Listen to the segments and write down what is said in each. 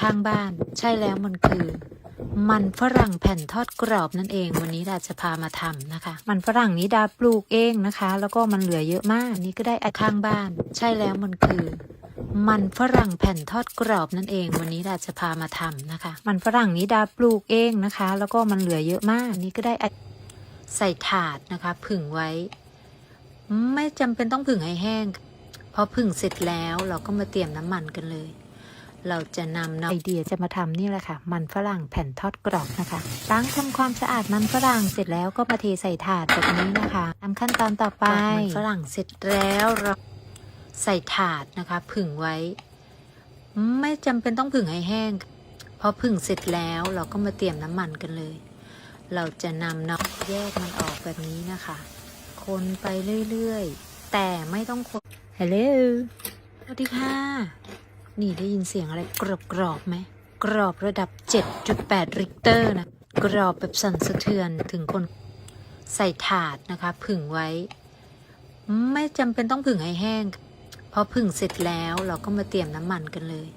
ข้างบ้าน ใช่แล้วมันคือ มันฝรั่งแผ่นทอดกรอบนั่นเอง วันนี้ดาจะพามาทำนะคะ มันฝรั่งนี้ดาปลูกเองนะคะ แล้วก็มันเหลือเยอะมากนี่ก็ได้อข้างบ้าน ใช่แล้วมันคือมันฝรั่งแผ่นทอดกรอบนั่นเอง วันนี้ดาจะพามาทำนะคะ มันฝรั่งนี้ดาปลูกเองนะคะ แล้วก็มันเหลือเยอะมากนี่ก็ได้ใส่ถาดนะคะ ผึ่งไว้ ไม่จำเป็นต้องผึ่งให้แห้งพอผึ่งเสร็จแล้วเราก็มาเตรียมน้ำมันกันเลย เราจะนำไอเดียจะมาทำนี่แหละค่ะ มันฝรั่งแผ่นทอดกรอบนะคะล้างทำความสะอาดมันฝรั่งเสร็จแล้วก็มาเทใส่ถาดแบบนี้นะคะทำขั้นตอนต่อไปมันฝรั่งเสร็จแล้วเราใส่ถาดนะคะ ผึ่งไว้ ไม่จำเป็นต้องผึ่งให้แห้งพอผึ่งเสร็จแล้วเราก็มาเตรียมน้ำมันกันเลย เราจะนำน้ำแยกมันออกแบบนี้นะคะ คนไปเรื่อยๆ แต่ไม่ต้องคนฮัลโหลสวัสดีค่ะ นี่ได้ยินเสียงอะไรกรอบกรอบๆไหมกรอบระดับ 7.8 ริกเตอร์นะ กรอบแบบสั่นสะเทือนถึงคนใส่ถาดนะคะ ผึ่งไว้ ไม่จำเป็นต้องผึ่งให้แห้งพอผึ่งเสร็จแล้วเราก็มาเตรียมน้ำมันกันเลย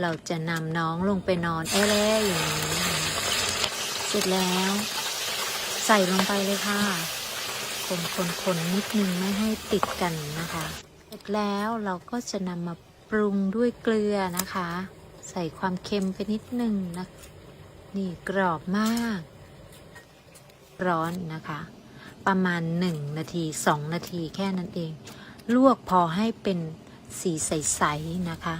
เราจะนำน้องลงไปนอนแอ่แร่อย่างนี้เสร็จแล้ว ใส่ลงไปเลยค่ะ คนคนคนนิดนึงไม่ให้ติดกันนะคะ เสร็จแล้วเราก็จะนำมา ปรุงด้วยเกลือนะคะ ใส่ความเค็มไปนิดนึงนะนี่กรอบมาก ร้อนนะคะ ประมาณ 1 นาที 2 นาทีแค่นั้นเอง ลวกพอให้เป็นสีใส ๆ นะคะ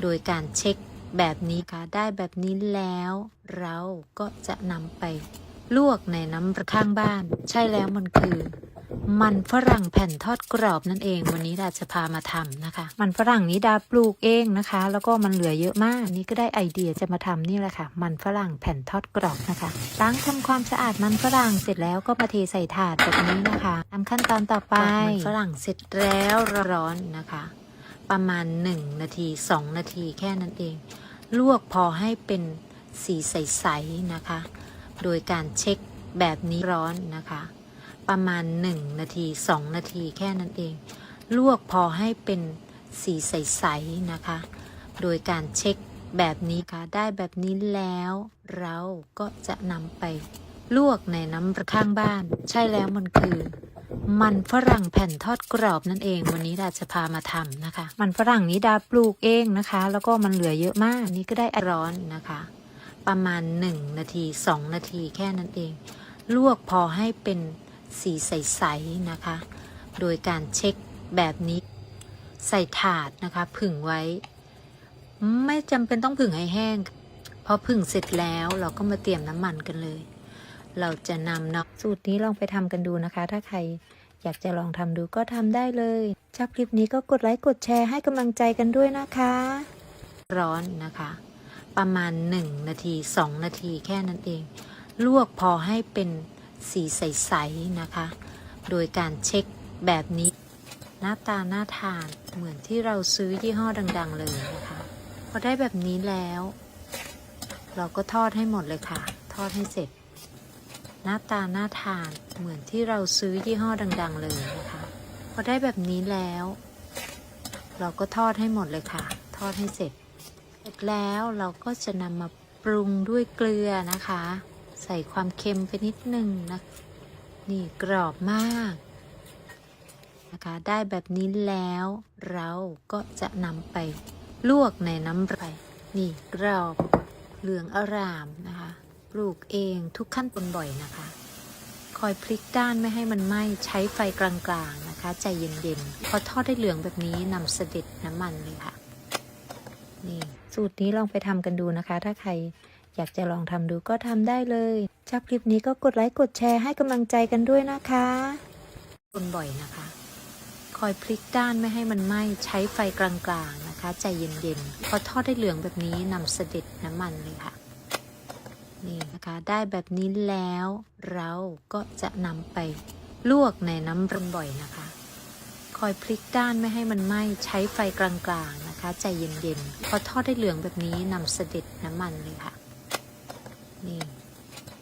โดยการเช็คแบบนี้ค่ะ ได้แบบนี้แล้ว เราก็จะนำไปลวกในน้ำข้างบ้าน ใช่แล้วมันคือ มันฝรั่งแผ่นทอดกรอบนั่นเอง วันนี้ดาจะพามาทำนะคะ มันฝรั่งนี้ดาปลูกเองนะคะ แล้วก็มันเหลือเยอะมากนี่ก็ได้ไอเดียจะมาทำนี่แหละค่ะ มันฝรั่งแผ่นทอดกรอบนะคะล้างทำความสะอาดมันฝรั่งเสร็จแล้วก็มาเทใส่ถาดแบบนี้นะคะทำขั้นตอนต่อไปมันฝรั่งเสร็จแล้วร้อนๆนะคะ ประมาณ 1 นาที 2 นาทีแค่นั้นเอง ลวกพอให้เป็นสีใสๆนะคะ โดยการเช็คแบบนี้ร้อนนะคะ ประมาณ 1 นาที 2 นาทีแค่นั้นเอง ลวกพอให้เป็นสีใส ๆ นะคะ โดยการเช็คแบบนี้ค่ะ ได้แบบนี้แล้ว เราก็จะนำไปลวกในน้ำข้างบ้าน ใช่แล้วมันคือ มันฝรั่งแผ่นทอดกรอบนั่นเอง วันนี้ดาจะพามาทำนะคะ มันฝรั่งนี้ดาปลูกเองนะคะ แล้วก็มันเหลือเยอะมากนี่ก็ได้ร้อนนะคะ ประมาณ 1 นาที 2 นาทีแค่นั้นเอง ลวกพอให้เป็น สีใสๆนะคะ โดยการเช็คแบบนี้ใส่ถาดนะคะผึ่งไว้ ไม่จำเป็นต้องผึ่งให้แห้งพอผึ่งเสร็จแล้วเราก็มาเตรียมน้ำมันกันเลย เราจะนำเนาะสูตรนี้ลองไปทำกันดูนะคะ ถ้าใครอยากจะลองทำดูก็ทำได้เลยชอบคลิปนี้ก็กดไลค์กดแชร์ให้กำลังใจกันด้วยนะคะ ร้อนนะคะ ประมาณ 1 นาที 2 นาทีแค่นั้นเอง ลวกพอให้เป็น สีใส ๆ นะคะ โดยการเช็คแบบนี้ หน้าตาน่าทานเหมือนที่เราซื้อยี่ห้อดัง ๆ เลยนะคะ พอได้แบบนี้แล้ว เราก็ทอดให้หมดเลยค่ะ ทอดให้เสร็จ หน้าตาน่าทานเหมือนที่เราซื้อยี่ห้อดัง ๆ เลยนะคะ พอได้แบบนี้แล้ว เราก็ทอดให้หมดเลยค่ะ ทอดให้เสร็จ เสร็จแล้วเราก็จะนำมาปรุงด้วยเกลือนะคะ ใส่ความเค็มไปนิดนึงนะ นี่กรอบมากนะคะ ได้แบบนี้แล้วเราก็จะนำไปลวกในน้ำไปนี่กรอบเหลืองอร่ามนะคะ ปลูกเองทุกขั้นตอนบ่อยนะคะ คอยพลิกด้านไม่ให้มันไหม้ใช้ไฟกลางๆนะคะ ใจเย็นๆ พอทอดได้เหลืองแบบนี้นำเสด็จน้ำมันเลยค่ะ นี่สูตรนี้ลองไปทำกันดูนะคะ ถ้าใคร อยากจะลองทำดูก็ทำได้เลยชอบคลิปนี้ก็กดไลค์กดแชร์ให้กำลังใจกันด้วยนะคะคนบ่อยนะคะ คอยพลิกด้านไม่ให้มันไหม้ใช้ไฟกลางๆนะคะ ใจเย็นๆพอทอดได้เหลืองแบบนี้นำเสด็จน้ำมันเลยค่ะนี่นะคะได้แบบนี้แล้วเราก็จะนำไปลวกในน้ำร้อนบ่อยนะคะ คอยพลิกด้านไม่ให้มันไหม้ใช้ไฟกลางๆนะคะ ใจเย็นๆพอทอดได้เหลืองแบบนี้นำเสด็จน้ำมันเลยค่ะ นี่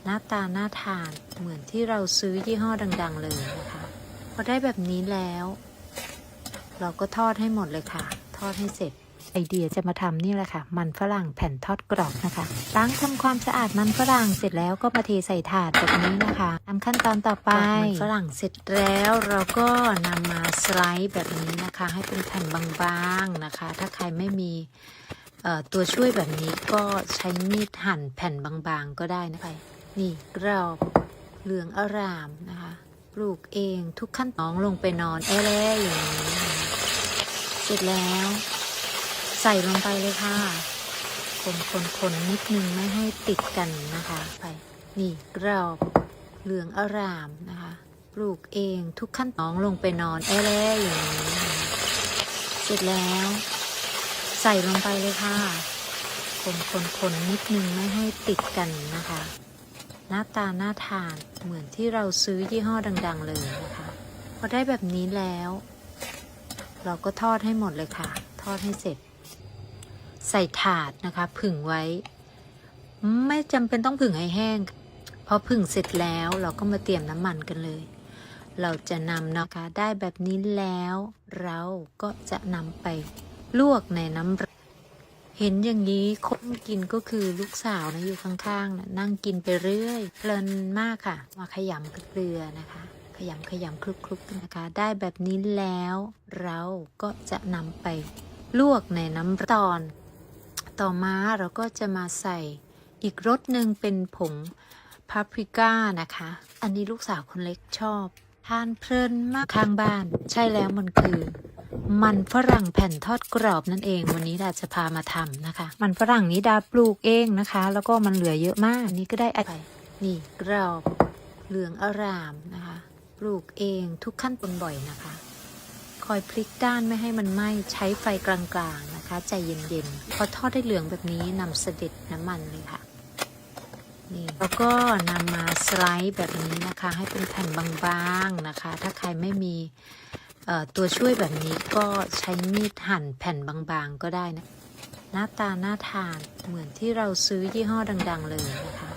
หน้าตาน่าทานเหมือนที่เราซื้อยี่ห้อดัง ๆ เลยนะคะพอได้แบบนี้แล้ว เราก็ทอดให้หมดเลยค่ะ ทอดให้เสร็จไอเดียจะมาทำนี่แหละค่ะ มันฝรั่งแผ่นทอดกรอบนะคะล้างทำความสะอาดมันฝรั่งเสร็จแล้วก็มาเทใส่ถาดแบบนี้นะคะทำขั้นตอนต่อไปมันฝรั่งเสร็จแล้วเราก็นำมาสไลด์แบบนี้นะคะ ให้เป็นแผ่นบางๆนะคะ ถ้าใครไม่มี ตัวช่วยแบบนี้ก็ใช้มีดหั่นแผ่นบางๆก็ได้นะคะนี่กรอบเหลืองอร่ามนะคะปลูกเองทุกขั้นตอนลงไปนอนแอแลอย่างนี้เสร็จแล้ว ใส่ลงไปเลยค่ะ คนคนคนนิดนึงไม่ให้ติดกันนะคะไปนี่กรอบเหลืองอร่ามนะคะปลูกเองทุกขั้นตอนลงไปนอนแอแลอย่างนี้เสร็จแล้ว ส่ลงไปเลยค่ะ คนคนคนนิดนึงไม่ให้ติดกันนะคะ หน้าตาหน่าทานเหมือนที่เราซื้อยี่ห้อดัง ๆ เลยนะคะ พอได้แบบนี้แล้ว เราก็ทอดให้หมดเลยค่ะ ทอดให้เสร็จ ใส่ถาดนะคะ ผึ่งไว้ ไม่จำเป็นต้องผึ่งให้แห้งพอผึ่งเสร็จแล้วเราก็มาเตรียมน้ำมันกันเลย เราจะนำนะคะได้แบบนี้แล้ว เราก็จะนำไป ลวกในน้ำเห็นอย่างนี้คนกินก็คือลูกสาวนะอยู่ข้างๆนะนั่งกินไปเรื่อยเพลินมากค่ะ มาขยำเกลือนะคะ ขยำขยำคลุกคลุกๆนะคะ ได้แบบนี้แล้ว เราก็จะนำไปลวกในน้ำตอน ต่อมาเราก็จะมาใส่อีกรสหนึ่งเป็นผงพาปริก้านะคะ อันนี้ลูกสาวคนเล็กชอบ ทานเพลินมากข้างบ้าน ใช่แล้วมันคือ มันฝรั่งแผ่นทอดกรอบนั่นเอง วันนี้ดาจะพามาทำนะคะ มันฝรั่งนี้ดาปลูกเองนะคะ แล้วก็มันเหลือเยอะมากนี่ก็ได้ไปนี่กรอบเหลืองอร่ามนะคะ ปลูกเองทุกขั้นตอนบ่อยนะคะ คอยพลิกด้านไม่ให้มันไหม้ใช้ไฟกลางๆนะคะ ใจเย็นๆ พอทอดได้เหลืองแบบนี้นำเสด็จน้ำมันเลยค่ะนี่แล้วก็นำมาสไลด์แบบนี้นะคะ ให้เป็นแผ่นบางๆนะคะ ถ้าใครไม่มี ตัวช่วยแบบนี้ก็ใช้มีดหั่นแผ่นบางๆก็ได้นะ หน้าตาน่าทานเหมือนที่เราซื้อยี่ห้อดัง ๆ เลยนะคะ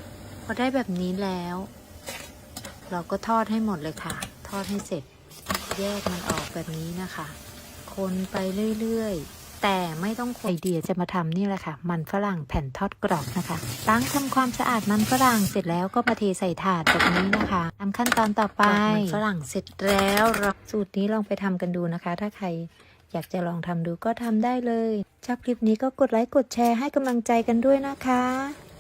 พอได้แบบนี้แล้ว เราก็ทอดให้หมดเลยค่ะ ทอดให้เสร็จ แยกมันออกแบบนี้นะคะ คนไปเรื่อย ๆ แต่ไม่ต้องคนไอเดียจะมาทำนี่แหละค่ะ มันฝรั่งแผ่นทอดกรอบนะคะล้างทำความสะอาดมันฝรั่งเสร็จแล้วก็มาเทใส่ถาดแบบนี้นะคะทำขั้นตอนต่อไปมันฝรั่งเสร็จแล้วเราสูตรนี้ลองไปทำกันดูนะคะ ถ้าใครอยากจะลองทำดูก็ทำได้เลย ชอบคลิปนี้ก็กดไลค์กดแชร์ให้กำลังใจกันด้วยนะคะ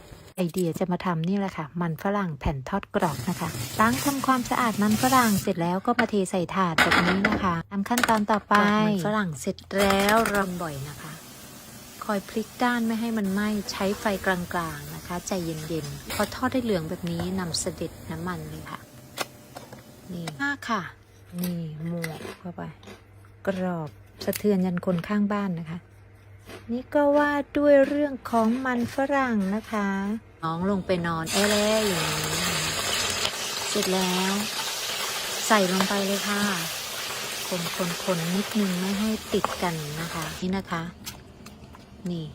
ไอเดียจะมาทำนี่แหละค่ะ มันฝรั่งแผ่นทอดกรอบนะคะล้างทำความสะอาดมันฝรั่งเสร็จแล้วก็มาเทใส่ถาดแบบนี้นะคะทำขั้นตอนต่อไปมันฝรั่งเสร็จแล้วรำบ่อยนะคะ คอยพลิกด้านไม่ให้มันไหม้ใช้ไฟกลางๆนะคะ ใจเย็นๆ พอทอดได้เหลืองแบบนี้นำเสด็จน้ำมันเลยค่ะ นี่มากค่ะ นี่หมวกเข้าไป กรอบสะเทือนยันคนข้างบ้านนะคะ นี่ก็ว่าด้วยเรื่องของมันฝรั่งนะคะ น้องลงไปนอนแอแลอย่างนี้เสร็จแล้ว ใส่ลงไปเลยค่ะ คนคนคนนิดนึงไม่ให้ติดกันนะคะ นี่นะคะ นี่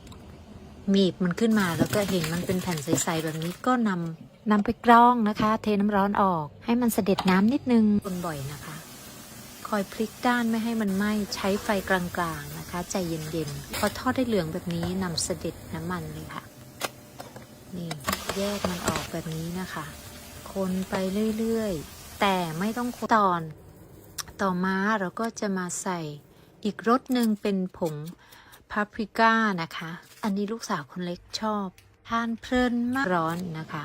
มีบมันขึ้นมาแล้วก็เห็นมันเป็นแผ่นใสๆแบบนี้ก็นำนำไปกรองนะคะ เทน้ำร้อนออก ให้มันเสด็จน้ำนิดนึงคนบ่อยนะคะ คอยพลิกด้านไม่ให้มันไหม้ใช้ไฟกลางๆนะคะ ใจเย็นๆพอทอดได้เหลืองแบบนี้นำเสด็จน้ำมันเลยค่ะ นี่แยกมันออกแบบนี้นะคะ คนไปเรื่อยๆ แต่ไม่ต้องคนตอน ต่อมาเราก็จะมาใส่อีกรสหนึ่งเป็นผงพาปริก้านะคะ อันนี้ลูกสาวคนเล็กชอบ ทานเพลินมากร้อนนะคะ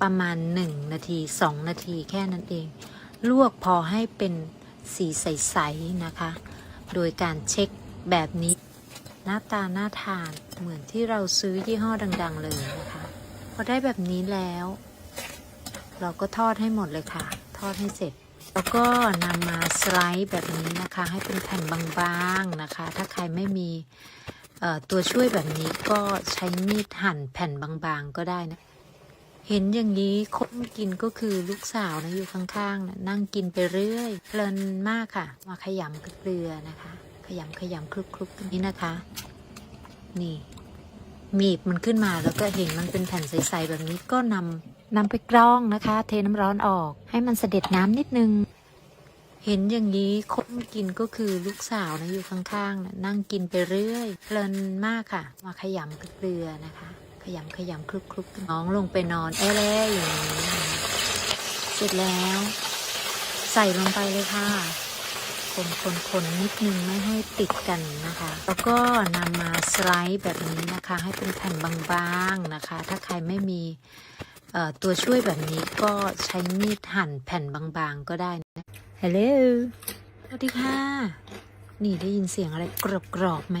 ประมาณ 1 นาที 2 นาทีแค่นั้นเอง ลวกพอให้เป็นสีใสๆนะคะ โดยการเช็คแบบนี้ หน้าตาน่าทานเหมือนที่เราซื้อยี่ห้อดัง ๆ เลยนะคะ พอได้แบบนี้แล้ว เราก็ทอดให้หมดเลยค่ะ ทอดให้เสร็จ แล้วก็นำมาสไลด์แบบนี้นะคะ ให้เป็นแผ่นบางๆนะคะ ถ้าใครไม่มีตัวช่วยแบบนี้ก็ใช้มีดหั่นแผ่นบางๆก็ได้นะ เห็นอย่างนี้คนกินก็คือลูกสาวนะอยู่ข้างๆนะนั่งกินไปเรื่อยเพลินมากค่ะ มาขยำเกลือนะคะ ขยำขยำคลุกๆแบบนี้นะคะ นี่ มีบมันขึ้นมาแล้วก็เห็นมันเป็นแผ่นใสๆแบบนี้ก็นำนำไปกรองนะคะ เทน้ำร้อนออก ให้มันเสด็จน้ำนิดนึง เห็นอย่างนี้คนกินก็คือลูกสาวนะอยู่ข้างๆนะนั่งกินไปเรื่อยเพลินมากค่ะ มาขยำเกลือนะคะ ขยำขยำคลุกคลุกๆน้องลงไปนอนแอ่แล่อย่างนี้เสร็จแล้ว ใส่ลงไปเลยค่ะ คนคนคนนิดนึงไม่ให้ติดกันนะคะ แล้วก็นำมาสไลด์แบบนี้นะคะ ให้เป็นแผ่นบางๆนะคะ ถ้าใครไม่มีเอ่อตัวช่วยแบบนี้ก็ใช้มีดหั่นแผ่นบางๆก็ได้นะฮัลโหลสวัสดีค่ะ นี่ได้ยินเสียงอะไรกรอบๆไหม